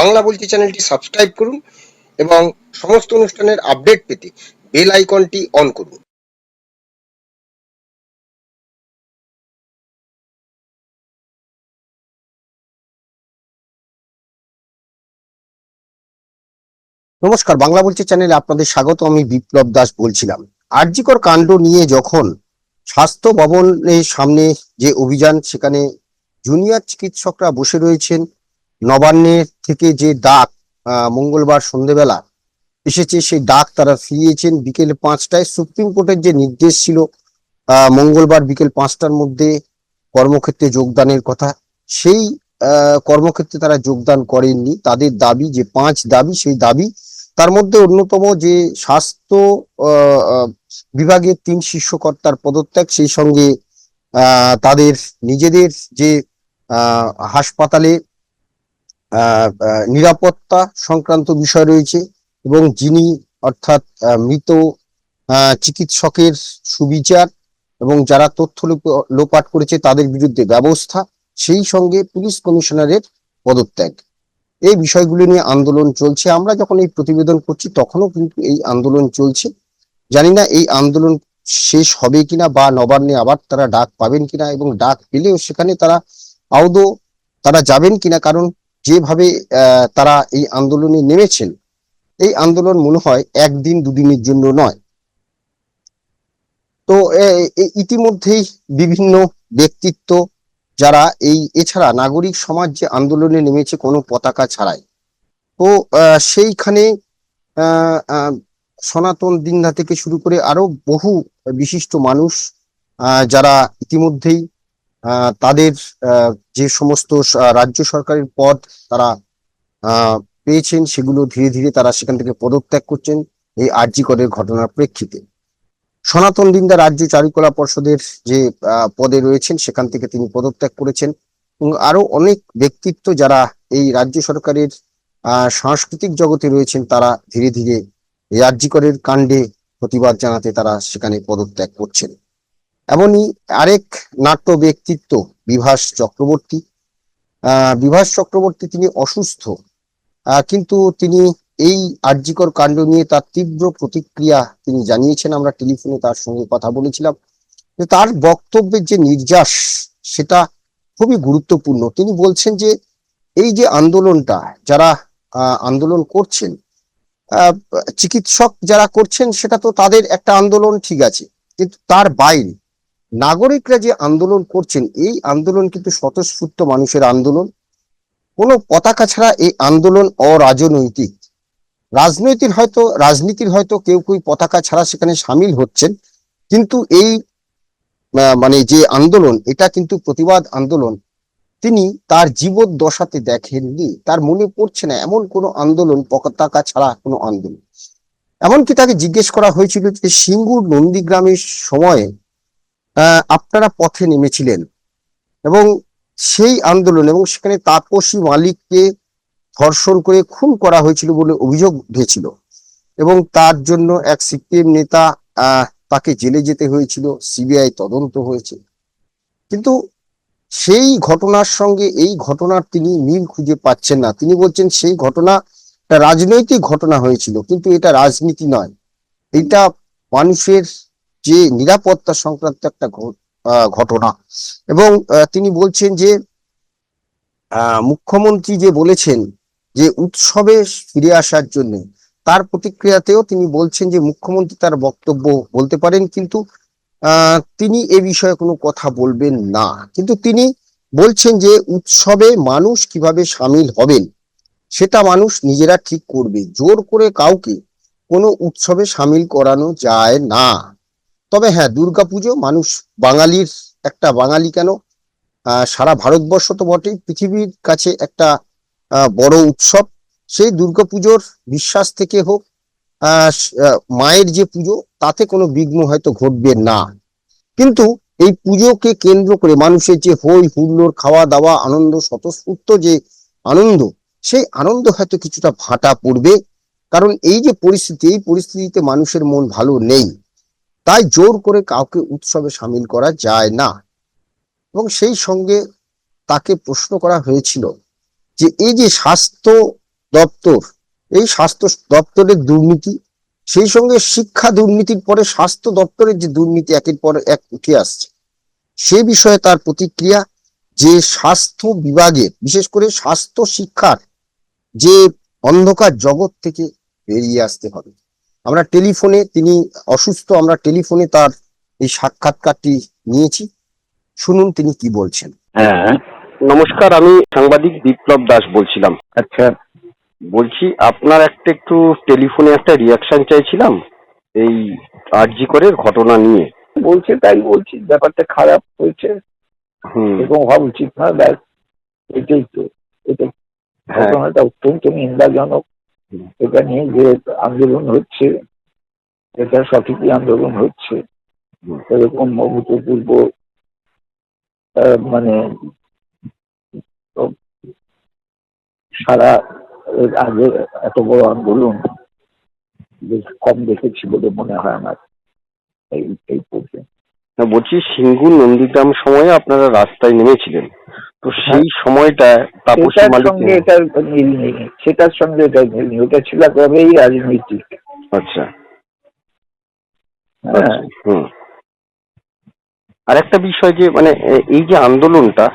বাংলা বলছি চ্যানেলটি সাবস্ক্রাইব করুন এবং সমস্ত অনুষ্ঠানের আপডেট পেতে বেল আইকনটি অন করুন। নমস্কার, বাংলা বলছি চ্যানেলে আপনাদের স্বাগত, আমি বিপ্লব দাস বলছিলাম। আরজিকর কাণ্ড নিয়ে যখন স্বাস্থ্য ভবনের সামনে যে অভিযান, সেখানে জুনিয়র চিকিৎসকরা বসে রয়েছেন নবান্নের থেকে যে ডাক মঙ্গলবার সন্ধেবেলা এসেছে, সেই ডাক তারা ফিরিয়েছেন বিকেল পাঁচটায়। সুপ্রিম কোর্টের যে নির্দেশ ছিল মঙ্গলবার বিকেল পাঁচটার মধ্যে কর্মক্ষেত্রে যোগদানের কথা, সেই কর্মক্ষেত্রে তারা যোগদান করেননি। তাদের দাবি যে পাঁচ দাবি, সেই দাবি তার মধ্যে অন্যতম যে স্বাস্থ্য বিভাগের তিন শীর্ষকর্তার পদত্যাগ, সেই সঙ্গে তাদের নিজেদের যে হাসপাতালে নিরাপত্তা সংক্রান্ত বিষয় রয়েছে এবং যিনি অর্থাৎ মৃত চিকিৎসকের সুবিচার এবং যারা তথ্য লোপ- লোপাট করেছে তাদের বিরুদ্ধে ব্যবস্থা, সেই সঙ্গে পুলিশ কমিশনারের পদত্যাগ। এই বিষয়গুলি নিয়ে আন্দোলন চলছে। আমরা যখন এই প্রতিবেদন করছি তখনও কিন্তু এই আন্দোলন চলছে। জানি না এই আন্দোলন শেষ হবে কিনা বা নবান্নে আবার তারা ডাক পাবেন কিনা এবং ডাক পেলেও সেখানে তারা আদৌ তারা যাবেন কিনা, কারণ যেভাবে তারা এই আন্দোলনে নেমেছেন এই আন্দোলন মনে হয় একদিন দুদিনের জন্য নয়। তো ইতিমধ্যেই বিভিন্ন ব্যক্তিত্ব যারা এই, এছাড়া নাগরিক সমাজ যে আন্দোলনে নেমেছে কোনো পতাকা ছাড়াই। তো সেইখানে সনাতন দিনদা থেকে শুরু করে আরও বহু বিশিষ্ট মানুষ যারা ইতিমধ্যেই তাদের যে সমস্ত রাজ্য সরকারের পদ তারা পেয়েছেন, সেগুলো ধীরে ধীরে তারা সেখান থেকে পদত্যাগ করছেন এই আরজি করের ঘটনার প্রেক্ষিতে। সনাতন দিন্দা রাজ্য চারুকলা পর্ষদের যে পদে রয়েছেন, সেখান থেকে তিনি পদত্যাগ করেছেন আরও অনেক ব্যক্তিত্ব যারা এই রাজ্য সরকারের সাংস্কৃতিক জগতে রয়েছেন, তারা ধীরে ধীরে এই আরজিকরের কাণ্ডে প্রতিবাদ জানাতে তারা সেখানে পদত্যাগ করছেন। এমনই আরেক নাট্য ব্যক্তিত্ব বিভাস চক্রবর্তী। বিভাস চক্রবর্তী তিনি অসুস্থ। কিন্তু তিনি এই আরজিকর কাণ্ড নিয়ে তার তীব্র প্রতিক্রিয়া তিনি জানিয়েছেন। আমরা টেলিফোনে তার সঙ্গে কথা বলেছিলাম। তার বক্তব্যের যে নির্যাস, সেটা খুবই গুরুত্বপূর্ণ। তিনি বলছেন যে এই যে আন্দোলনটা যারা আন্দোলন করছেন চিকিৎসক যারা করছেন, সেটা তো তাদের একটা আন্দোলন ঠিক আছে। কিন্তু তার বাইরে নাগরিকরা যে আন্দোলন করছেন, এই আন্দোলন কিন্তু স্বতঃস্ফূর্ত মানুষের আন্দোলন। কোনো পতাকা ছাড়া এই আন্দোলন অরাজনৈতিক। রাজনৈতিক হয়তো, রাজনীতির হয়তো কেউ কেউ পতাকা ছাড়া সেখানে সামিল হচ্ছেন, কিন্তু এই মানে যে আন্দোলন, এটা কিন্তু প্রতিবাদ আন্দোলন। তিনি তার জীবদ্দশাতে দেখেননি, তার মনে পড়ছে না এমন কোনো আন্দোলন, পতাকা ছাড়া কোনো আন্দোলন। এমনকি তাকে জিজ্ঞেস করা হয়েছিল যে সিঙ্গুর নন্দীগ্রামের সময়ে আপনারা পথে নেমেছিলেন। এবং সেই আন্দোলন এবং সেখানে তাপসী মালিককে ধর্ষণ করে খুন করা হয়েছিল বলে অভিযোগ উঠেছিল। এবং তার জন্য এক সিপিএম নেতা তাকে জেলে যেতে হয়েছিল, সিবিআই তদন্ত হয়েছে। কিন্তু সেই ঘটনার সঙ্গে এই ঘটনার তিনি মিল খুঁজে পাচ্ছেন না। তিনি বলছেন, সেই ঘটনা রাজনৈতিক ঘটনা হয়েছিল, কিন্তু এটা রাজনীতি নয়। এটা মানুষের যে নিরাপত্তা সংক্রান্ত একটা ঘটনা। এবং তিনি বলছেন যে মুখ্যমন্ত্রী যে বলেছেন যে উৎসবে ফিরে আসার জন্য, তার প্রতিক্রিয়াতেও তিনি বলছেন যে মুখ্যমন্ত্রী তার বক্তব্য বলতে পারেন, কিন্তু তিনি এ বিষয়ে কোনো কথা বলবেন না। কিন্তু তিনি বলছেন যে উৎসবে মানুষ কীভাবে সামিল হবেন, সেটা মানুষ নিজেরা ঠিক করবে। জোর করে কাউকে কোনো উৎসবে সামিল করানো যায় না। তবে হ্যাঁ দুর্গাপুজো মানুষ বাঙালির একটা বাঙালি কেন? সারা ভারতবর্ষ তো বটেই। পৃথিবীর কাছে একটা বড় উৎসব। সেই দুর্গাপুজোর বিশ্বাস থেকে হোক মায়ের যে পুজো, তাতে কোনো বিঘ্ন হয়তো ঘটবে না। কিন্তু এই পুজোকে কেন্দ্র করে মানুষের যে হই হুল্লোড় খাওয়া দাওয়া আনন্দ, স্বতঃস্ফূর্ত যে আনন্দ, সেই আনন্দ হয়তো কিছুটা ভাটা পড়বে। কারণ এই যে পরিস্থিতি, এই পরিস্থিতিতে মানুষের মন ভালো নেই। তাই জোর করে কাউকে উৎসবে সামিল করা যায় না। এবং সেই সঙ্গে তাকে প্রশ্ন করা হয়েছিল যে, এই যে স্বাস্থ্য দপ্তর, এই স্বাস্থ্য দপ্তরের দুর্নীতি, সেই সঙ্গে শিক্ষা দুর্নীতির পরে স্বাস্থ্য দপ্তরের যে দুর্নীতি একের পর এক উঠে আসছে, সে বিষয়ে তার প্রতিক্রিয়া যে স্বাস্থ্য বিভাগের বিশেষ করে স্বাস্থ্য শিক্ষার যে অন্ধকার জগৎ থেকে বেরিয়ে আসতে হবে। আমরা টেলিফোনে তিনি অসুস্থ আমরা টেলিফোনে তার এই সাক্ষাৎকারটি নিয়েছি। শুনুন তিনি কি বলছেন। হ্যাঁ নমস্কার আমি সাংবাদিক বিপ্লব দাস বলছিলাম। আচ্ছা। বলছি আপনার একটা একটু টেলিফোনে একটা রিয়াকশন চাইছিলাম এই আরজি করে ঘটনা নিয়ে। বলছে তাই বলছি ব্যাপারটা খারাপ হয়েছে। হওয়া উচিত না ব্যাস এটাই তো এটা হ্যাঁ। ঘটনাটা অত্যন্ত নিন্দাজনক। এটা নিয়ে যে আন্দোলন হচ্ছে, এটা সঠিকই আন্দোলন হচ্ছে। এরকম অভূতপূর্ব মানে সারা আগে এত বড় আন্দোলন কম দেখেছি বলে মনে হয় আমার এই এই পর্যন্ত। বলছি সিঙ্গুর নন্দীগ্রাম সময়ে আপনারা রাস্তায় নেমেছিলেন। তো সেই সময়টা তাপসী মালিক সঙ্গে এটার মিল নেই। সেটার সঙ্গে এটার মিল নেই। ওটা ছিল একেবারেই রাজনৈতিক। আচ্ছা। হ্যাঁ। আচ্ছা, হুম। আর একটা বিষয় যে মানে এই যে আন্দোলনটা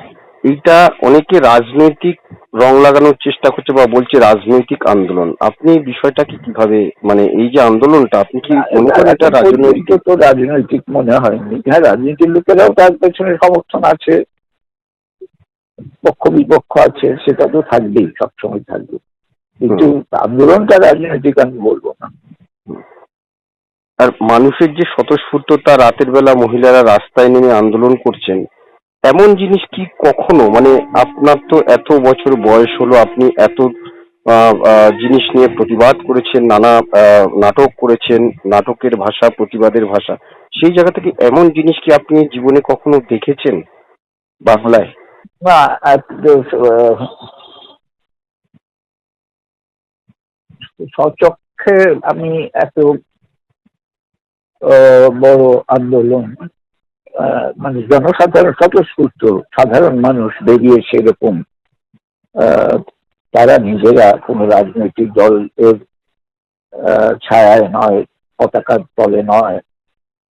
এইটা অনেকে রাজনৈতিক রং লাগানোর চেষ্টা করছে বা বলছে রাজনৈতিক আন্দোলন। আপনি বিষয়টাকে কীভাবে মানে এই যে আন্দোলনটা আপনি কি মনে করেন এটা রাজনৈতিক তো রাজনৈতিক মনে হয়নি। হ্যাঁ রাজনীতির লোকেরাও তার পেছনে সমর্থন আছে। পক্ষ বিপক্ষ আছে সেটা তো থাকবেই সবসময় থাকবে। কিন্তু আন্দোলনটা রাজনৈতিক আমি বলব না। আর মানুষের যে স্বতঃস্ফূর্ততা রাতের বেলা মহিলারা রাস্তায় নেমে আন্দোলন করছেন এমন জিনিস কি কখনো? মানে আপনার তো এত বছর বয়স হলো আপনি এত জিনিস নিয়ে প্রতিবাদ করেছেন নানা আহ, নাটক করেছেন নাটকের ভাষা প্রতিবাদের ভাষা। সেই জায়গা থেকে এমন জিনিস কি আপনি জীবনে কখনো দেখেছেন? বাংলায়? না স্বচক্ষে আমি এত বড় আন্দোলন মানে জনসাধারণ স্বতঃস্ফূর্ত সাধারণ মানুষ বেরিয়ে সেরকম তারা নিজেরা কোনো রাজনৈতিক দলের আহ, ছায়ায় নয় পতাকার তলে নয়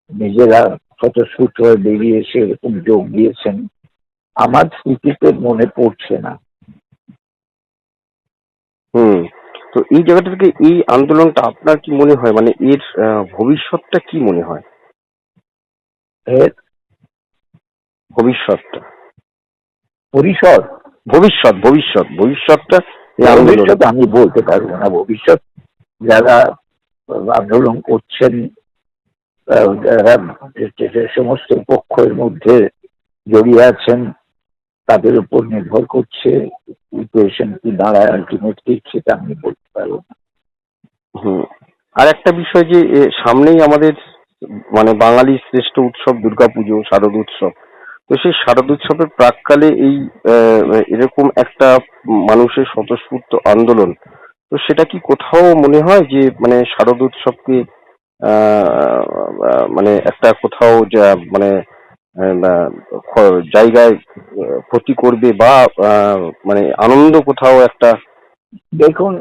নিজেরা স্বতঃস্ফূর্ত বেরিয়ে সেরকম যোগ দিয়েছেন। আমার স্মৃতিতে মনে পড়ছে না। হুম তো এই জায়গাটা থেকে এই আন্দোলনটা আপনার কি মনে হয়? মানে এর ভবিষ্যৎটা কি মনে হয়? এর ভবিষ্যৎটা। পরিসর? ভবিষ্যৎ ভবিষ্যৎ ভবিষ্যৎটা ভবিষ্যৎ আমি বলতে পারব না। ভবিষ্যৎ যারা আন্দোলন করছেন যারা সমস্ত পক্ষের মধ্যে জড়িয়ে আছেন তাদের উপর নির্ভর করছে ইকুয়েশন কি দাঁড়ায় আলটিমেটলি সেটা আমি বলতে পারব না। হুম। আর একটা বিষয় যে সামনেই আমাদের মানে বাঙালির শ্রেষ্ঠ উৎসব দুর্গাপুজো, শারদ উৎসব। তো সেই শারদ উৎসবের প্রাককালে এই এরকম একটা মানুষের স্বতঃস্ফূর্ত আন্দোলন, তো সেটা কি কোথাও মনে হয় যে মানে শারদ উৎসবকে মানে একটা কোথাও যা মানে জায়গায় ক্ষতি করবে বা মানে আনন্দ কোথাও একটা দেখুন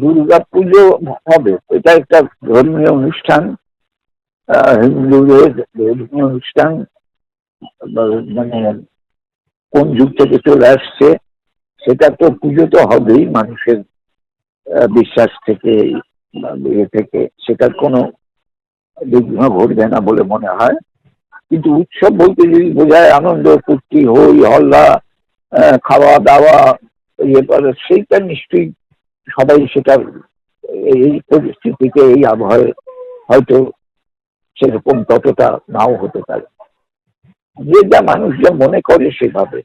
দুর্গা পুজো হবে, এটা একটা ধর্মীয় অনুষ্ঠান হিন্দুদের ধর্মীয় অনুষ্ঠান মানে কোন যুগ থেকে চলে আসছে, সেটা তো পুজো তো হবেই মানুষের বিশ্বাস থেকে ইয়ে থেকে, সেটার কোনো বিঘ্ন ঘটবে না বলে মনে হয়। কিন্তু উৎসব বলতে যদি বোঝায়, আনন্দ, ফুর্তি, হই, হল্লা খাওয়া দাওয়া ইয়ে করে, সেইটা নিশ্চয়ই সবাই সেটা এই পরিস্থিতিতে, এই আবহাওয়ায় হয়তো সেরকম ততটা নাও হতে পারে। যে যা মানুষ যা মনে করে সেভাবে।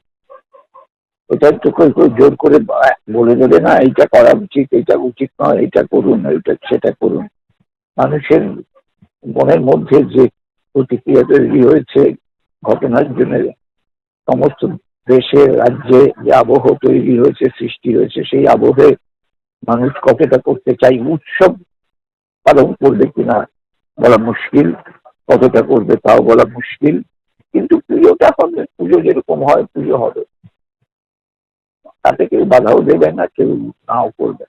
এটা তো কেউ কেউ জোর করে বলে দেবে না, এইটা করা উচিত এটা উচিত নয় এটা করুন এটা সেটা করুন। মানুষের মনের মধ্যে যে প্রতিক্রিয়া তৈরি হয়েছে ঘটনার জন্য। সমস্ত দেশে রাজ্যে যে আবহ তৈরি হয়েছে, সৃষ্টি হয়েছে, সেই আবহে মানুষ কতটা করতে চাই উৎসব পালন করবে কিনা বলা মুশকিল, কতটা করবে তাও বলা মুশকিল। কিন্তু পুজোটা হবে, পুজো যেরকম হয়, পুজো হবে। তাতে কেউ বাধাও দেবে না, কেউ নাও করবে।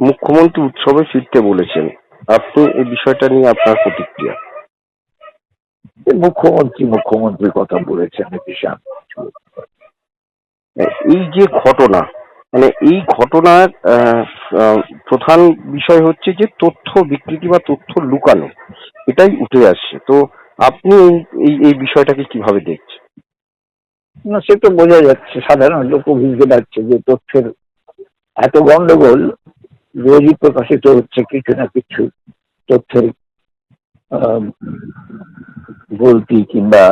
মুখ্যমন্ত্রী উৎসবে ফিরতে বলেছেন। আপনি এই বিষয়টা নিয়ে আপনার প্রতিক্রিয়া? মুখ্যমন্ত্রী মুখ্যমন্ত্রীর কথা বলেছেন বিষয়ে পারি না। এই যে ঘটনা মানে এই ঘটনার প্রধান বিষয় হচ্ছে যে তথ্য বিকৃতি বা তথ্য লুকানো এটাই উঠে আসছে তো আপনি এই- এই বিষয়টাকে কীভাবে দেখছেন না সে তো বোঝা যাচ্ছে সাধারণ লোক বুঝতে পারছে যে তথ্যের এত গন্ডগোল রোজই প্রকাশিত হচ্ছে কিছু না কিছু তথ্যের গলতি কিংবা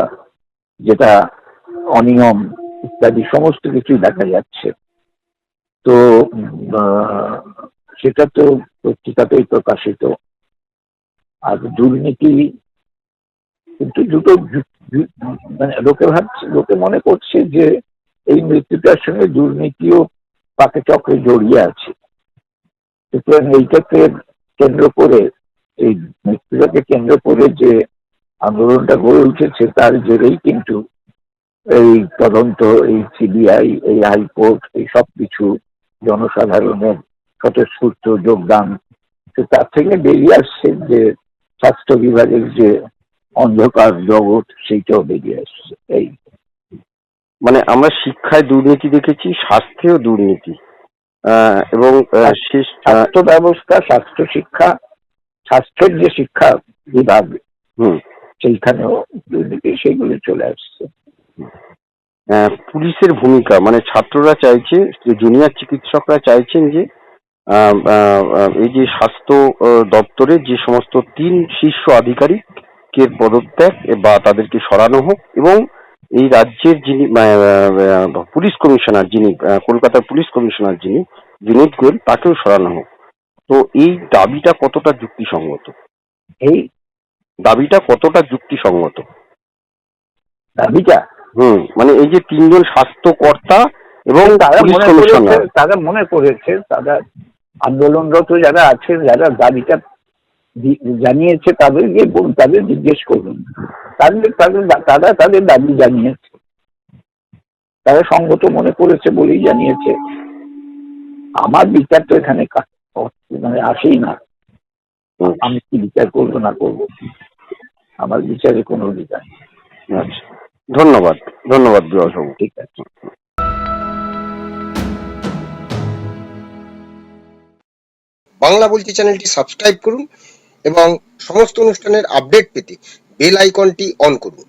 যেটা অনিয়ম ইত্যাদি সমস্ত কিছুই দেখা যাচ্ছে। তো সেটা তো পত্রিকাতেই প্রকাশিত। আর দুর্নীতি কিন্তু দুটো মানে লোকে ভাবছে, লোকে মনে করছে যে এই মৃত্যুটার সঙ্গে দুর্নীতিও পাকে চক্রে জড়িয়ে আছে। সুতরাং এইটাকে কেন্দ্র করে, এই মৃত্যুটাকে কেন্দ্র করে যে আন্দোলনটা গড়ে উঠেছে তার জেরেই কিন্তু এই তদন্ত এই সিবিআই এই হাইকোর্ট এই সব কিছু জনসাধারণের স্বতঃস্ফূর্ত যোগদান। তো তার থেকে বেরিয়ে আসছে যে স্বাস্থ্য বিভাগের যে অন্ধকার জগৎ সেইটাও বেরিয়ে আসছে। এই। মানে আমরা শিক্ষায় দুর্নীতি দেখেছি স্বাস্থ্যেও দুর্নীতি। এবং স্বাস্থ্য ব্যবস্থা স্বাস্থ্য শিক্ষা স্বাস্থ্যের যে শিক্ষা বিভাগ হুম। সেইখানেও দুর্নীতি সেগুলো চলে আসছে। পুলিশের ভূমিকা মানে ছাত্ররা চাইছে জুনিয়র চিকিৎসকরা চাইছেন যে এই যে স্বাস্থ্য আহ, দপ্তরের যে সমস্ত তিন শীর্ষ আধিকারিকের পদত্যাগ বা তাদেরকে সরানো হোক এবং এই রাজ্যের যিনি পুলিশ কমিশনার যিনি কলকাতার পুলিশ কমিশনার যিনি বিনোদ গোয়েল তাকেও সরানো হোক। তো এই দাবিটা কতটা যুক্তিসঙ্গত? এই দাবিটা কতটা যুক্তিসঙ্গত? দাবিটা? হুম মানে এই যে তিনজন স্বাস্থ্যকর্তা এবং তারা পুলিশ মনে করেছে কমিশনার তারা মনে করেছে তারা আন্দোলনরত যারা আছেন যারা দাবিটা দি- জানিয়েছে তাদেরকে বলুন, তাদের জিজ্ঞেস করুন। তাদের তাদের তারা তাদের দাবি জানিয়েছে। তারা সঙ্গত মনে করেছে বলেই জানিয়েছে। আমার বিচার তো এখানে কা- মানে আসেই না। হুম, আমি কি বিচার করব না করব? আমার বিচারে কোনো অধিকার নেই। আচ্ছা। ধন্যবাদ। ধন্যবাদ বিভাসবাবু ঠিক আছে। বাংলা বলছি চ্যানেলটি সাবস্ক্রাইব করুন এবং সমস্ত অনুষ্ঠানের আপডেট পেতে বেল আইকনটি অন করুন।